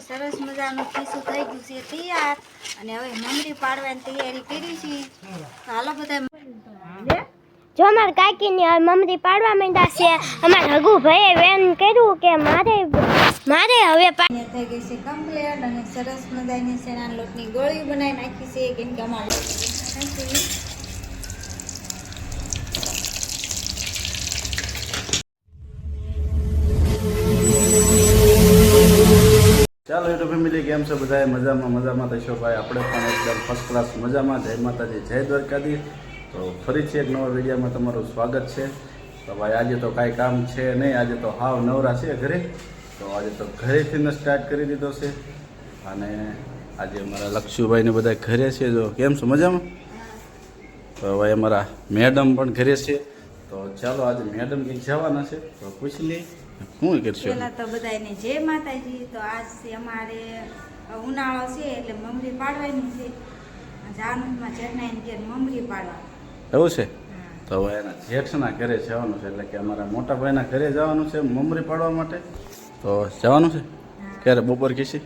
સરસ મજાનું ખીસું થઈ ગયું છે તૈયાર. અને હવે મમરી પાડવાની તૈયારી કરી છે. તો હાલો બધા. જો અમાર કાકીની મમરી પાડવા માંડ્યા છે અમાર હગુ ભાઈએ વેન કર્યું કે મારે મારે હવે થઈ ગઈ છે કમ્પ્લેટ અને સરસ મજાની સેના લોટની ગોળી બનાવી નાખી છે કેમ કે અમારે છે બધા મજામાં મજામાં. થશો ભાઈ આપણે પણ એકદમ ફર્સ્ટ ક્લાસ મજામાં. જય માતાજી, જય દ્વારકાધી તો ફરીથી એક નવા વિડીયોમાં તમારું સ્વાગત છે. તો ભાઈ, આજે તો કાંઈ કામ છે નહીં. આજે તો હાવ નવરા છે ઘરે. તો આજે તો ઘરેથી ને સ્ટાર્ટ કરી દીધો છે. અને આજે અમારા લક્ષુભાઈને બધા ઘરે છે. જો કેમ છો? મજામાં? તો ભાઈ અમારા મેડમ પણ ઘરે છે. તો ચાલો, આજે મેડમ કંઈક જવાના છે. તો પૂછી લઈએ. શું કરશો? પહેલા તો બધાને જય માતાજી તો આજ છે અમારે ઉનાળો છે એટલે મમરી પાડવાની છે. જાનુમાં જરનાઈને ઘેર મમરી પાડવા. એવું છે? તો હવે એના જેઠના ઘરે જવાનું છે એટલે કે અમારા મોટા ભાઈના ઘરે જવાનું છે મમરી પાડવા માટે. તો જવાનું છે? ક્યારે બપોર કીસી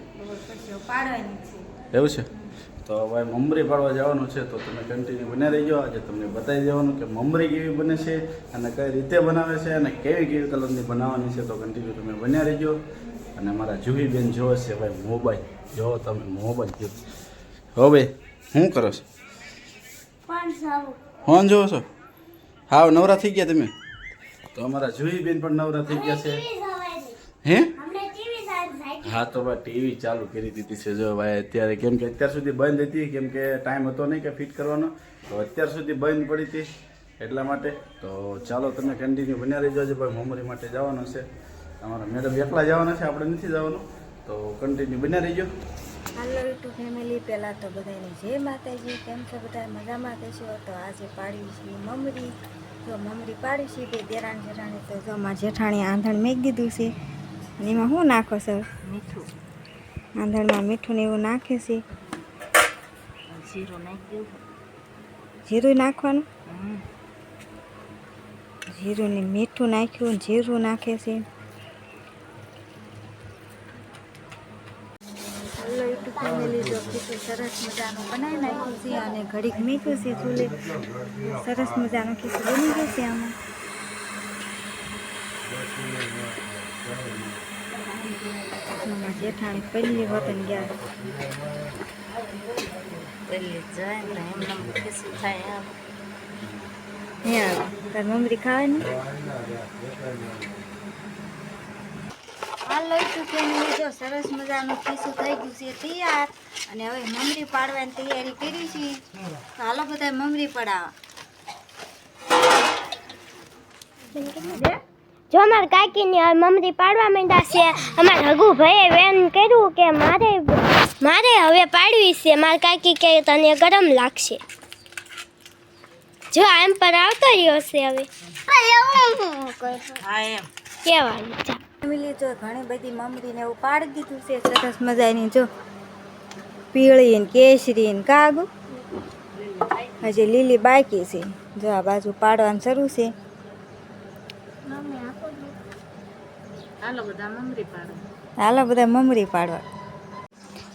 પાડવાની છે. એવું છે? તો હવે મમરી પાડવા જવાનું છે તો તમે કન્ટિન્યુ બને રહીજો. આજે તમને બતાવી દેવાનું કે મમરી કેવી બને છે અને કઈ રીતે બનાવે છે અને કેવી કેવી કલરની બનાવવાની છે તો કન્ટિન્યુ તમે બન્યા રહીજો. અને મારા જુહી બેન જોવે છે ભાઈ મોબાઈલ. જોવો તમે મોબાઈલ જો હો ભાઈ શું કરો છો? ફોન જોવો છો? હા નવરા થઈ ગયા તમે? તો અમારા જુહી બેન પણ નવરા થઈ ગયા છે. હે? હા, તો ભાઈ ટીવી ચાલુ કરી દીધી છે. જો ભાઈ અત્યારે કેમ કે અત્યાર સુધી બંધ હતી, કેમ કે ટાઈમ હતો નહીં કે ફિટ કરવાનો. તો અત્યાર સુધી બંધ પડી હતી એટલા માટે. તો ચાલો તમે કન્ટિન્યુ બન્યા રહી જજો ભાઈ મમરી માટે જવાનું છે. તમારા મેડમ એકલા જવાના છે, આપણે નથી જવાનું. તો કન્ટિન્યુ બન્યા રહીજો. હાલો યુટ્યુબ ફેમિલી પહેલાં તો બધાને જય માતાજી. કેમ છો બધા? મજામાં કહેશો તો આજે પાડી છે મમરી જો મમરી પાડી છે, તે દેરાણ જેઠાણી તો જો માં જેઠાણી આંધણ મેં દીધું છે. અને એમાં શું નાખો સર? મીઠું. આંધણમાં મીઠું ને એવું નાખે છે. જીરું નાખવાનું? જીરું ને મીઠું નાખ્યું જીરું નાખે છે. ફેમિલી જો ખીચું સરસ મજાનું બનાવી નાખ્યું છે અને ઘડીક મીઠું છે ચૂલે. સરસ મજાનું ખીચું બની ગયું છે આમાં. જેઠાણી પહેલી વતન ગયા. હે તાર મમરી ખાવાની હાલો ફેમિલી જો સરસ મજાનું ખીસું થઈ ગયું છે તૈયાર. અને હવે મમરી પાડવાની તૈયારી કરી છે. તો હાલો બધા મમરી પડાવવા જો અમાર કાકીની મમરી પાડવા માંડ્યા છે અમાર હગુભાઈએ બેન વેન કર્યું કે મારે મારે હવે પાડવી છે. માર કાકી કે તને ગરમ લાગશે. જો એમ પર આવતો રહ્યો છે હવે. કેવાનું ફેમિલી જો ઘણી બધી મમરીને એવું પાડી દીધું છે સરસ મજાની જો. પીળી ને કેસરી ને કાગુ. હજી લીલી બાકી છે. જો આ બાજુ પાડવાનું શરૂ છે. હાલો બધા મમરી પાડવા.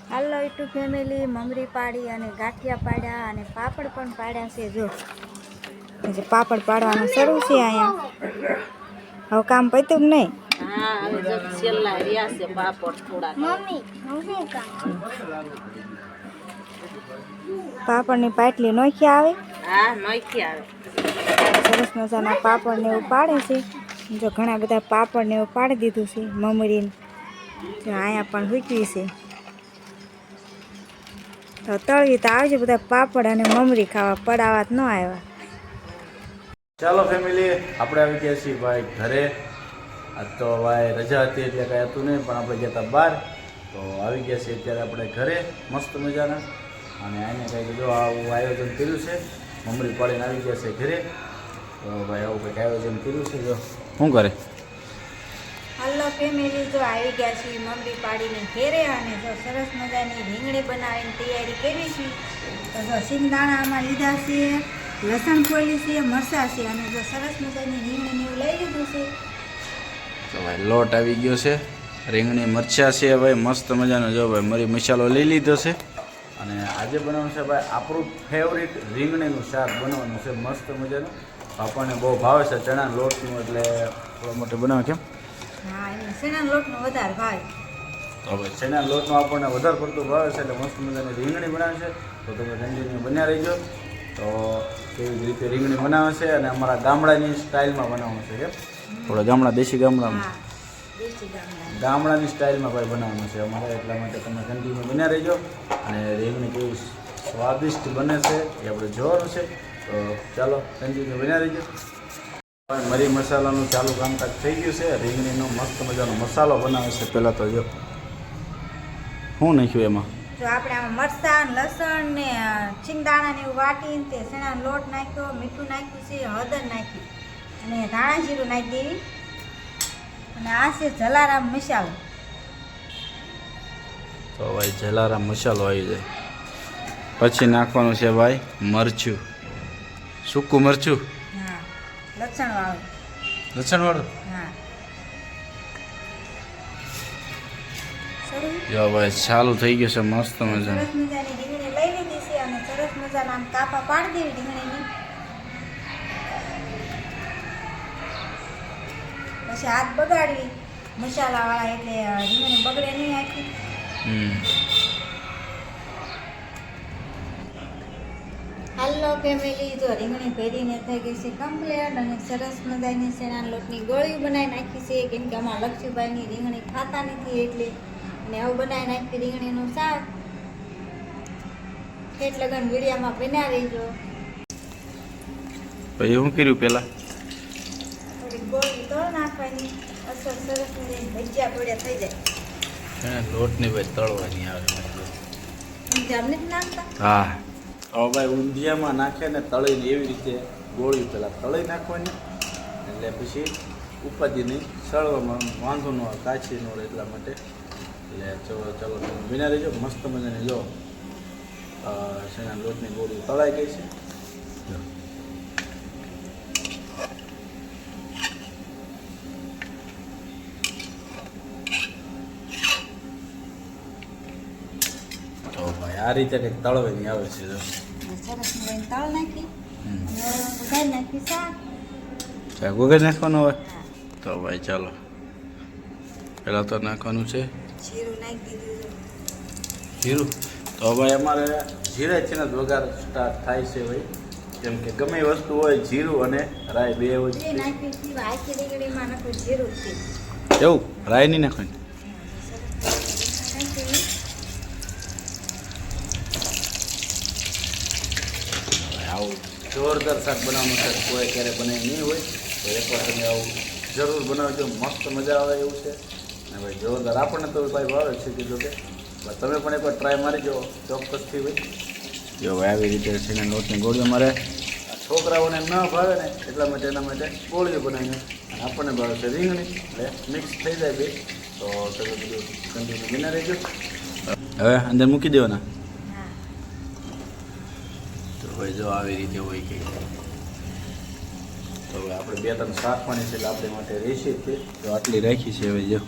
હાલો યુટ્યુબ ફેમિલી મમરી પાડી અને ગાંઠિયા પાડ્યા અને પાપડ પણ પાડ્યા છે જો. પાપડ પાડવાનું શરૂ છે અહીંયા. હવે કામ પત્યું નહીં? નહીં પાપડની પાટલી નોખી આવે? સરસ મજાના પાપડ ને એવું પાડે છે. જો ઘણા બધા પાપડ ને એવું પાડી દીધું છે, મમરીને. જો અહીંયા પણ હૂકવી છે. તો તળવી તો આવજો બધા પાપડ અને મમરી ખાવા પડાવા જ ન આવ્યા. ચાલો ફેમિલી, આપણે આવી ગયા છીએ ભાઈ ઘરે. આ તો ભાઈ રજા હતી એટલે કાંઈ હતું નહીં, પણ આપણે ગયા હતા બહાર. તો આવી ગયા છીએ અત્યારે આપણે ઘરે, મસ્ત મજાના. અને આને કંઈક જો આવું આયોજન કર્યું છે, મમરી પાડીને આવી ગયા છે ઘરે. તો ભાઈ આવું કંઈક આયોજન કર્યું છે, જો. શું કરે? હાલો ફેમિલી જો આવી ગયા છીએ મમ્મી પાડીને ઘેરે અને જો સરસ મજાની રીંગણી બનાવીને તૈયારી કરી છે તો જો સિંગદાણા આમાં લીધા છે લસણ ખોલી છે મરસા છે અને જો સરસ મજાની રીંગણી એવું લઈ લીધું છે. તો ભાઈ લોટ આવી ગયો છે. રીંગણી મરચાં છે ભાઈ મસ્ત મજાનો. જો ભાઈ મરી મસાલો લઈ લીધો છે. અને આજે બનાવવાનું છે ભાઈ આપણું ફેવરિટ રીંગણીનું શાક બનવાનું છે. મસ્ત મજાનું. આપણને બહુ ભાવે છે ચણા લોટનું એટલે થોડો મોટો બનાવે કેમ હવે ચણા લોટમાં આપણને વધારે પડતું ભાવે છે એટલે મસ્ત મજાની રીંગણી બનાવે છે. તો તમે કન્ટિન્યુ બન્યા રહીજો. તો કેવી રીતે રીંગણી બનાવે છે અને અમારા ગામડાની સ્ટાઇલમાં બનાવવાનું છે કેમ? થોડા ગામડા દેશી ગામડામાં. ગામડાની સ્ટાઇલમાં ભાઈ બનાવવાનું છે. અમારે એટલા માટે તમે કન્ટિન્યુ બન્યા રહીજો. અને રીંગણી કેવી સ્વાદિષ્ટ બને છે એ આપણે જોવાનું છે. તો ચાલો કન્ટિન્યુ બન્યા રહીજો મરી મસાલાનું ચાલુ કામકાજ થઈ ગયું છે. રીંગણીનો મસ્ત મજાનો મસાલો બનાવે છે. પહેલાં તો જો શું નાખ્યું એમાં? જો આપણે આમાં મરચાં લસણ ને શિંગદાણા ને એવું વાટીને તે શેણાનો લોટ નાખ્યો મીઠું નાખ્યું છે હળદર નાખ્યું અને ધાણા જીરું નાખી. દેવી અને આ છે જલારામ મસાલો. તો ભાઈ જલારામ મસાલો આવી જાય. પછી નાખવાનું છે ભાઈ મરચું. સૂકું મરચું? હા લસણ વાળું લસણવાળું? હા. જો ભાઈ ચાલુ થઈ ગયું છે મસ્ત મજા સરસ મજાની. રીંગણી લઈ લીધી છે અને સરસ મજાના આમ કાપા પાડી દેવી રીંગણીની પછી હાથ બગાડવી. મસાલાવાળા એટલે રીંગણી બગડે નહીં આખી. હમ. હાલો ફેમિલી જો રીંગણી ભેરીને થઈ ગઈ છે કમ્પ્લેટ અને સરસ મજાની શેણા લોટની ગોળીઓ બનાવી નાખી છે. કેમ કે અમારા લક્ષ્મીભાઈની રીંગણી ખાતા નથી એટલે અને આવું બનાવી નાખી રીંગણીનું શાક. ઠેઠ લગન વીડિયામાં બન્યા રહીજો. પછી શું કર્યું પહેલાં? ગોળી તળ નાખવાની. અસર સરસ મજાની ભજીયા પડ્યા થઈ જાય. લોટની ભાઈ તળવાની આવે નાખતા? હા. હવે ભાઈ ઊંધિયામાં નાખે ને તળીને એવી રીતે ગોળી પહેલાં તળી નાખવાની. એટલે પછી ઉપાધિની સળવામાં વાંધો ન આવે, કાચી ન રહે એટલા માટે. એટલે ચલો ચલો, તમે બિના રહેજો, મસ્ત મજાને જો શેના લોટની ગોળી તળાઈ ગઈ છે. આ રીતે કંઈક તળવાની આવે છે જો. ચા વગર નાખવાનું હોય? તો ભાઈ ચાલો. પહેલાં તો નાખવાનું છે. જીરું છે. જીરું? તો ભાઈ અમારે જીરાથી જ વઘાર સ્ટાર્ટ થાય છે ભાઈ. કેમ કે ગમે વસ્તુ હોય જીરું અને રાય બે હોય છે. જીરું છે. એવું? રાય નહીં નાખવાની નાખી ભાઈ આવું જોરદાર શાક બનાવવાનું શાક કોઈ ક્યારે બનાવી નહીં હોય તો એકવાર તમે આવું જરૂર બનાવજો મસ્ત મજા આવે એવું છે. અને ભાઈ જોરદાર આપણને તો ભાઈ ભાવે છે કીધું કે તમે પણ એકવાર ટ્રાય મારી જો ચોક્કસથી ભાઈ. જો ભાઈ આવી રીતે છે ને લોટની ગોળીઓ મારે આ છોકરાઓને ન ભાવે ને એટલા માટે એના માટે ગોળીઓ બનાવીને આપણને ભાવે છે રીંગણી. એટલે મિક્સ થઈ જાય બે. તો તમે બધું કન્ટિન્યુ બિના રહેજો. હવે અંદર મૂકી દેવાના. ભાઈ જો આવી રીતે હોય કે તો હવે આપણે બે ત્રણ શાકવાની છે એટલે આપણે માટે રહેશે તે. તો આટલી રાખી છે હવે જો.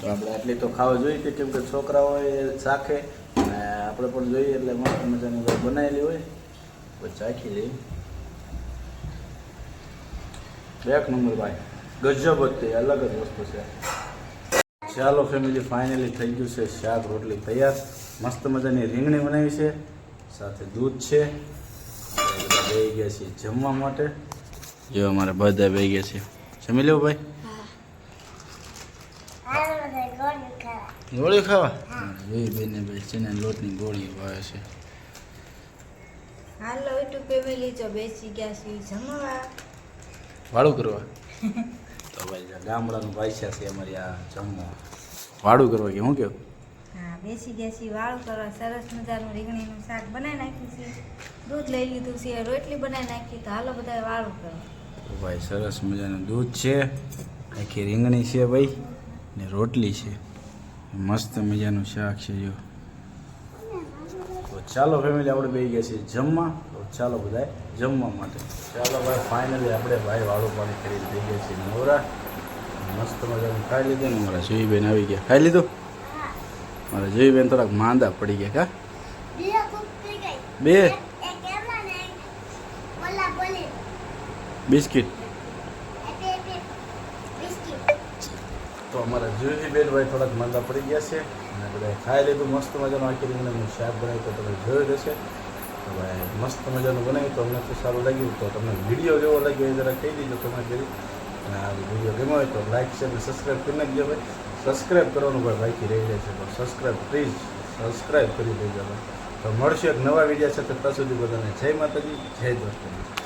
તો આપણે આટલી તો ખાવા જોઈએ કેમ કે છોકરાઓ એ ચાખે અને આપણે પણ જોઈએ એટલે મસ્ત મજાની બનાવેલી હોય. તો ચાખી લઈએ. એક નંબર ભાઈ. ગજબ જ તે અલગ જ વસ્તુ છે. ચાલો ફેમિલી ફાઇનલી થઈ ગયું છે શાક રોટલી તૈયાર. મસ્ત મજાની રીંગણી બનાવી છે. સાથે દૂધ છે. બધા બેસી ગયા છીએ જમવા માટે. જો અમારે બધા બેસી ગયા છે. જમી લેવું ભાઈ. ગોળી ખાવા? એ બેને ભાઈ છે ને લોટની ગોળી વાવે છે. હાલો યુટ્યુબ ફેમિલી જો બેસી ગયા છીએ જમવા. વાળું કરવા? તો ભાઈ ગામડાનું ભાઈ છે અમારી આ જમવા. વાળું કરવા કે શું કેવું હા, બેસી ગયા છીએ વાળું કરવા સરસ મજાનું રીંગણીનું શાક બનાવી નાખ્યું છે. દૂધ લઈ લીધું છે, રોટલી બનાવી નાખી, તો હાલો બધા વાળું કરો તો ભાઈ, સરસ મજાનું દૂધ છે, આખી રીંગણી છે ભાઈ, ને રોટલી છે. મસ્ત મજાનું શાક છે જો. તો ચાલો ફેમિલી આપણે બે ગયા છીએ જમવા. તો ચાલો બધા જમવા માટે. ચાલો ભાઈ ફાઇનલી આપણે ભાઈ વાળું પાણી કરી થઈ ગયા છીએ નવરા. મસ્ત મજાનું ખાઈ લીધું ને મારા જયબેન આવી ગયા. ખાઈ લીધું? મારા બેન થોડાક માંદા પડી ગયા કા? બે બિસ્કિટ. તો અમારા જુહીબેન ભાઈ થોડાક માંદા પડી ગયા છે. અને બધા ખાઈ લીધું મસ્ત મજાનું. આખી રીંગણાનું શાક બનાવ્યું તો તમે જોયું હશે. તો ભાઈ મસ્ત મજાનું બનાવ્યું તો અમને તો સારું લાગ્યું. તો તમને વીડિયો કેવો લાગ્યો એ જરા કહી દીધો તમે કરી. અને આ વીડિયો ગમ્યો હોય તો લાઈક છે અને સબસ્ક્રાઈબ કરી નાખજો ભાઈ. સબસ્ક્રાઈબ કરવાનું પણ બાકી રહી જાય છે તો સબસ્ક્રાઈબ પ્લીઝ સબસ્ક્રાઈબ કરી દેજો. તો મળશે એક નવા વીડિયો સાથે, ત્યાં સુધી બધાને જય માતાજી, જય દ્વારકાધીશ.